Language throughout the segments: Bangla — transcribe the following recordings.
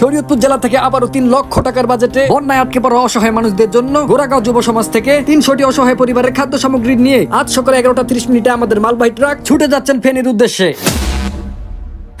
শরীয়তপুর জেলা থেকে আবারও তিন লক্ষ টাকার বাজেটে বন্যায় আটকে পড়া অসহায় মানুষদের জন্য গোরাগাঁও যুব সমাজ থেকে তিনশোটি অসহায় পরিবারের খাদ্য সামগ্রী নিয়ে আজ সকালে এগারোটা তিরিশ মিনিটে আমাদের মালবাহী ট্রাক ছুটে যাচ্ছেন ফেনীর উদ্দেশ্যে।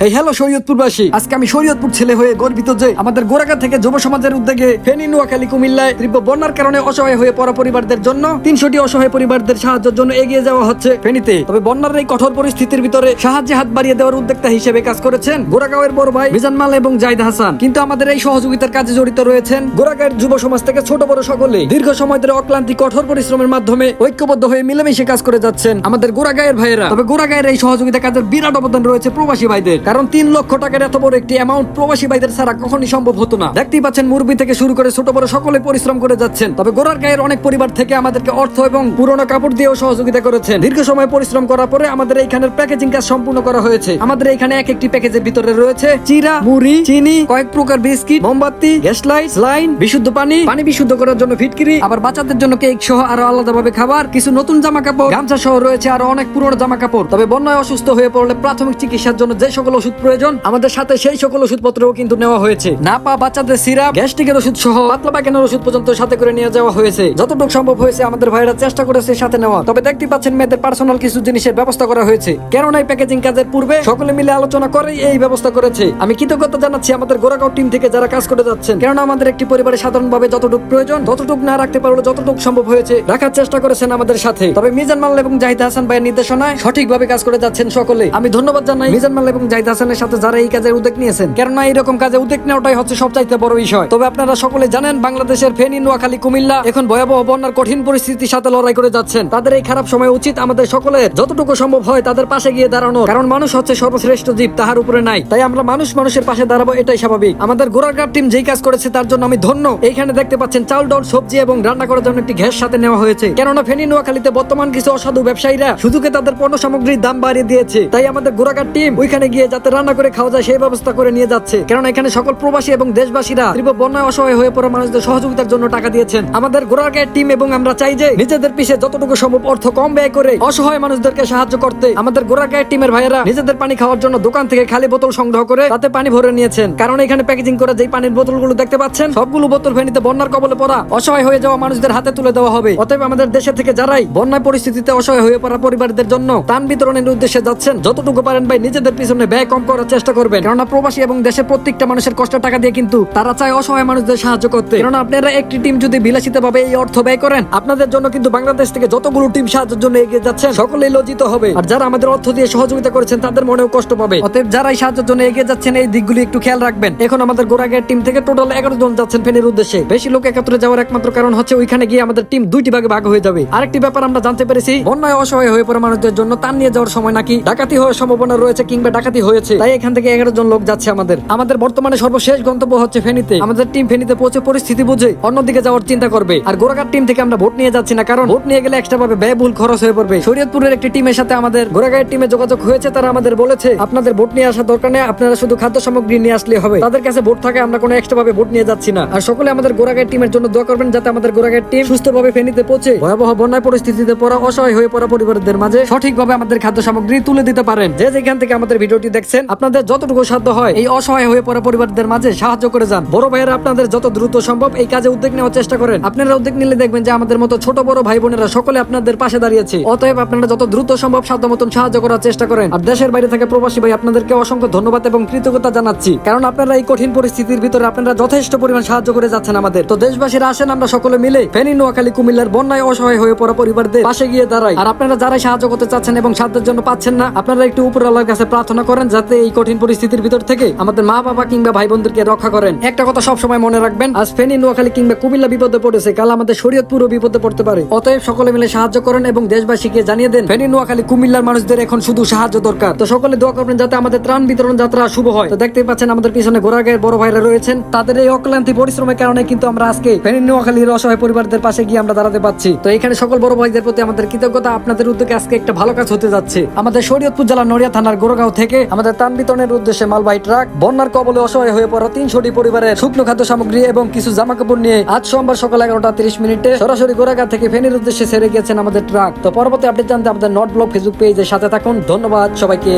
এই হ্যালো শরীয়তপুরবাসী। আজকে আমি শরীয়তপুর ছেলে হয়ে গর্বিত যে আমাদের গোরাগা থেকে যুব সমাজের উদ্যোগে ফেনী, নোয়াখালী, কুমিল্লায় তীব্র বন্যার কারণে অসহায় হয়ে পড়া পরিবারদের জন্য তিনশোটি অসহায় পরিবারদের সাহায্যের জন্য এগিয়ে যাওয়া হচ্ছে ফেনীতে। তবে বন্যার এই কঠোর পরিস্থিতির ভিতরে সাহায্যে হাত বাড়িয়ে দেওয়ার উদ্যোক্তা হিসেবে কাজ করেছেন গোরাগাঁওয়ের বড় ভাই মিজান মাল এবং জাহিদ হাসান। কিন্তু আমাদের এই সহযোগিতার কাজে জড়িত রয়েছেন গোরাগাঁয়ের যুব সমাজ থেকে ছোট বড় সকলে। দীর্ঘ সময় ধরে অক্লান্তি, কঠোর পরিশ্রমের মাধ্যমে ঐক্যবদ্ধ হয়ে মিলেমিশে কাজ করে যাচ্ছেন আমাদের গোরাগাঁয়ের ভাইয়েরা। তবে গোরাগাঁয়ের এই সহযোগিতা কাজের বিরাট অবদান রয়েছে প্রবাসী ভাইদের। কারণ তিন লক্ষ টাকার এত বড় একটি অ্যামাউন্ট প্রবাসী ভাইদের ছাড়া কখনই সম্ভব হতো না। দেখতেই পাচ্ছেন মুরবি থেকে শুরু করে ছোট বড় সকলে পরিশ্রম করে যাচ্ছেন। তবে গোরার গায়ের অনেক পরিবার থেকে আমাদেরকে অর্থ এবং পুরনো কাপড় দিয়েও সহযোগিতা করেছেন। দীর্ঘ সময় পরিশ্রম করার পরে আমাদের এইখানের প্যাকেজিং কাজ সম্পূর্ণ করা হয়েছে। আমাদের এইখানে এক একটি প্যাকেজের ভিতরে রয়েছে চিরা, মুড়ি, চিনি, কয়েক প্রকার বিস্কিট, মোমবাতি, গ্যাস লাইট লাইন বিশুদ্ধ পানি। পানি বিশুদ্ধ করার জন্য ফিটকিরি, আবার বাচ্চাদের জন্য কেক সহ আরও আলাদাভাবে খাবার, কিছু নতুন জামা কাপড়। গামছা সহ রয়েছে আরও অনেক পুরনো জামা কাপড়। তবে বন্যায় অসুস্থ হয়ে পড়লে প্রাথমিক চিকিৎসার জন্য যে সকল ওষুধ প্রয়োজন, আমাদের সাথে সেই সকল ওষুধপত্রও কিন্তু নেওয়া হয়েছে। না পা বাচ্চাদের সিরাপ, গ্যাস্ট্রিকের ওষুধ সহ পাতলা পায়খানার ওষুধ পর্যন্ত সাথে করে নিয়ে যাওয়া হয়েছে। যতটুকু সম্ভব হয়েছে আমাদের ভাইরা চেষ্টা করেছে সাথে নেওয়া। তবে দেখতে পাচ্ছেন মেয়েদের পার্সোনাল কিছু জিনিসের ব্যবস্থা করা হয়েছে। কেননা এই প্যাকেজিং কাজের পূর্বে সকলে মিলে আলোচনা করেই এই ব্যবস্থা করেছে। আমি কৃতজ্ঞতা জানাচ্ছি আমাদের গোরাগাঁও টিম থেকে যারা কাজ করে যাচ্ছেন। কেননা আমাদের একটি পরিবারে সাধারণভাবে যতটুকু প্রয়োজন, ততটুকু না রাখতে পারলে যতটুকু সম্ভব হয়েছে রাখার চেষ্টা করেছেন আমাদের সাথে। তবে মিজান মাল্লা এবং জাহিদ হাসান ভাইয়ের নির্দেশনায় সঠিকভাবে কাজ করে যাচ্ছেন সকলে। আমি ধন্যবাদ জানাই মিজান মাল্লা এবং জাহিদ হাসানের সাথে যারা এই কাজের উদ্যোগ নিয়েছেন। কেননা এইরকম কাজে উদ্যোগ নেওয়াটাই হচ্ছে সবচাইতে বড় বিষয়। তবে আপনারা সকলে জানেন, বাংলাদেশের ফেনী, নোয়াখালী, কুমিল্লা এখন ভয়াবহ বন্যার কঠিন পরিস্থিতির সাথে লড়াই করে যাচ্ছেন। তাদের এই খারাপ সময় উচিত আমাদের সকলের, যতটুকু সম্ভব হয় তাদের পাশে গিয়ে দাঁড়ানো কারণ মানুষ হচ্ছে সর্বশ্রেষ্ঠ জীব, তাহার উপরে নাই। তাই আমরা মানুষ মানুষের পাশে দাঁড়াবো, এটাই স্বাভাবিক। আমাদের গোড়াঘাট টিম যেই কাজ করেছে তার জন্য আমি ধন্য। এইখানে দেখতে পাচ্ছেন চাল ডাল, সবজি এবং রান্না করার জন্য একটি ঘ্যাস সাথে নেওয়া হয়েছে। কেননা ফেনী, নোয়াখালীতে বর্তমান কিছু অসাধু ব্যবসায়ীরা শুধুকে তাদের পণ্য সামগ্রীর দাম বাড়িয়ে দিয়েছে। তাই আমাদের গোড়াঘাট টিম ওইখানে গিয়ে যাতে রান্না করে খাওয়া যায় সেই ব্যবস্থা করে নিয়ে যাচ্ছে। কেননা এখানে সকল প্রবাসী এবং দেশবাসীরা তীব্র বন্যায় অসহায় হয়ে পড়া মানুষদের সহযোগিতার জন্য টাকা দিয়েছেন। আমাদের গোড়াঘাট টিম এবং আমরা চাই যে নিজেদের পিছিয়ে যতটুকু সম্ভব অর্থ কম ব্যয় করে অসহায় মানুষদেরকে সাহায্য করতে। আমাদের গোড়াঘাট টিমের ভাইয়েরা নিজেদের পানি খাওয়ার জন্য দোকান থেকে খালি বোতল সংগ্রহ করে তাতে পানি ভরে নিয়েছেন। কারণ এখানে প্যাকেজিং করে যেই পানির বোতলগুলো দেখতে পাচ্ছেন, সবগুলো বোতল ফেনীতে বন্যার কবলে পড়া অসহায় হয়ে যাওয়া মানুষদের হাতে তুলে দেওয়া হবে। অতএব আমাদের দেশে থেকে যারাই বন্যায় পরিস্থিতিতে অসহায় হয়ে পড়া পরিবারদের জন্য ত্রাণ বিতরণের উদ্দেশ্যে যাচ্ছেন, যতটুকু পারেন ভাই নিজেদের পিছনে ব্যয় কম করার চেষ্টা করবেন। কেননা প্রবাসী এবং দেশের প্রত্যেকটা মানুষের কষ্টের টাকা দিয়ে কিন্তু তারা চায় অসহায় মানুষদের সাহায্য করতে। কেননা আপনারা একটি টিম যদি বিলাসিত ভাবে এই অর্থ ব্যয় করেন, আপনাদের জন্য কিন্তু বাংলাদেশ থেকে যতগুলো টিম সাহায্যের জন্য এগিয়ে যাচ্ছেন, সকলেই লজ্জিত হবে। আর যারা আমাদের অর্থ দিয়ে সহযোগিতা করেছেন, তাদের মনেও কষ্ট পাবে। অতএব যারা এই সাহায্যের জন্য এগিয়ে যাচ্ছেন, এই দিকগুলি একটু খেয়াল রাখবেন। এখন আমাদের গোড়াগের টিম থেকে টোটাল এগারো জন যাচ্ছেন ফেনের উদ্দেশ্যে। বেশি লোক একত্রে যাওয়ার একমাত্র কারণ হচ্ছে ওইখানে গিয়ে আমাদের টিম দুইটি ভাগে ভাগ হয়ে যাবে। আরেকটি ব্যাপার আমরা জানতে পেরেছি, বন্যায় অসহায় হয়ে পড়া মানুষদের জন্য তার নিয়ে যাওয়ার সময় নাকি ডাকাতি হওয়ার সম্ভাবনা রয়েছে কিংবা ডাকাতি হয়েছে। তাই এখান থেকে এগারো জন লোক যাচ্ছে আমাদের। আমাদের বর্তমানে সর্বশেষ গন্তব্য হচ্ছে ফেনীতে। আমাদের টিম ফেনীতে পৌঁছে পরিস্থিতি বুঝে অন্যদিকে যাওয়ার চিন্তা করবে। আর গোরাঘাট টিম থেকে আমরা ভোট নিয়ে যাচ্ছি না, কারণ ভোট নিয়ে গেলে এক্সট্রা ভাবে ব্যয়বহুল খরচ হয়ে পড়বে। শরীয়তপুরের একটি টিমের সাথে আমাদের গোরাঘাট টিমে যোগাযোগ হয়েছে, তারা আমাদের বলেছে, আপনাদের ভোট নিয়ে আসার দরকার নেই, আপনারা শুধু খাদ্য সামগ্রী নিয়ে আসলে হবে। তাদের কাছে ভোট থাকে আমরা কোনো এক্সট্রা ভাবে ভোট নিয়ে যাচ্ছি না। আর সকলে আমাদের গোরাঘাট টিমের জন্য দোয়া করবেন যাতে আমাদের গোরাঘাট টিম সুস্থভাবে ফেনীতে পৌঁছে ভয়াবহ বন্যায় পরিস্থিতিতে পড়া, অসহায় হয়ে পড়া পরিবারদের মাঝে সঠিকভাবে আমাদের খাদ্য সামগ্রী তুলে দিতে পারেন। যে যেখান থেকে আমাদের ভিডিওটি দেখছেন, আপনাদের যতটুকু সাধ্য হয় এই অসহায় হয়ে পড়া পরিবারদের মাঝে সাহায্য করে যান। বড় ভাইয়েরা আপনাদের যত দ্রুত সম্ভব এই কাজে উদ্যোগ নেওয়ার চেষ্টা করেন। আপনারা উদ্যোগ নিলে দেখবেন যে আমাদের মতো ছোট বড় ভাই বোনেরা সকলে আপনাদের পাশে দাঁড়িয়েছে। অতএব আপনারা যত দ্রুত সম্ভব সাধ্য মতন সাহায্য করার চেষ্টা করেন। আর দেশের বাইরে থেকে প্রবাসী ভাই, আপনাদেরকে অসংখ্য ধন্যবাদ এবং কৃতজ্ঞতা জানাচ্ছি। কারণ আপনারা এই কঠিন পরিস্থিতির ভিতরে আপনারা যথেষ্ট পরিমাণ সাহায্য করে যাচ্ছেন আমাদের। তো দেশবাসীরা আসেন, আমরা সকলে মিলে ফেনী, নোয়াখালী, কুমিল্লার বন্যায় অসহায় হয়ে পড়া পরিবারদের পাশে গিয়ে দাঁড়াই। আর আপনারা যারাই সাহায্য করতে চাচ্ছেন এবং সাহায্যের জন্য পাচ্ছেন না, আপনারা একটু উপর আল্লাহর কাছে প্রার্থনা করেন যাতে এই কঠিন পরিস্থিতির ভিতর থেকে আমাদের মা বাবা কিংবা ভাই বোনদেরকে রক্ষা করেন। একটা কথা সবসময় মনে রাখবেন, আজ ফেনী, নোয়াখালী কিংবা কুমিল্লা বিপদে পড়েছে, কাল আমাদের শরীয়তপুরও বিপদে পড়তে পারে। অতএব সকলে মিলে সাহায্য করেন এবং দেশবাসীকে জানিয়ে দেন, ফেনী, নোয়াখালী, কুমিল্লার মানুষদের এখন শুধু সাহায্য দরকার। তো সকলে দোয়া করবেন যাতে আমাদের ত্রাণ বিতরণ যাত্রা শুভ হয়। তো দেখতেই পাচ্ছেন আমাদের পিছনে গোড়াগায়ের বড় ভাইরা রয়েছেন। তাদের এই অক্লান্তি পরিশ্রমের কারণে কিন্তু আমরা আজকে ফেনী, নোয়াখালীর অসহায় পরিবারদের পাশে গিয়ে আমরা দাঁড়াতে পাচ্ছি। তো এখানে সকল বড় ভাইদের প্রতি আমাদের কৃতজ্ঞতা। আপনাদের উদ্যোগে আজকে একটা ভালো কাজ হতে যাচ্ছে। আমাদের শরীয়তপুর জেলার নড়িয়া থানার গোরগাঁও থেকে আমাদের ত্রাণ বিতরণের উদ্দেশ্যে মালবাহী ট্রাক বন্যার কবলে অসহায় হয়ে পড়া তিনশোটি পরিবারের শুকনো খাদ্য সামগ্রী এবং কিছু জামা কাপড় নিয়ে আজ সোমবার সকাল এগারোটা তিরিশ মিনিটে সরাসরি গোরাঘাট থেকে ফেনীর উদ্দেশ্যে সেরে গিয়েছেন আমাদের ট্রাক। তো পরবর্তী আপডেট জানতে আমাদের নট ব্লগ ফেসবুক পেজের সাথে থাকুন। ধন্যবাদ সবাইকে।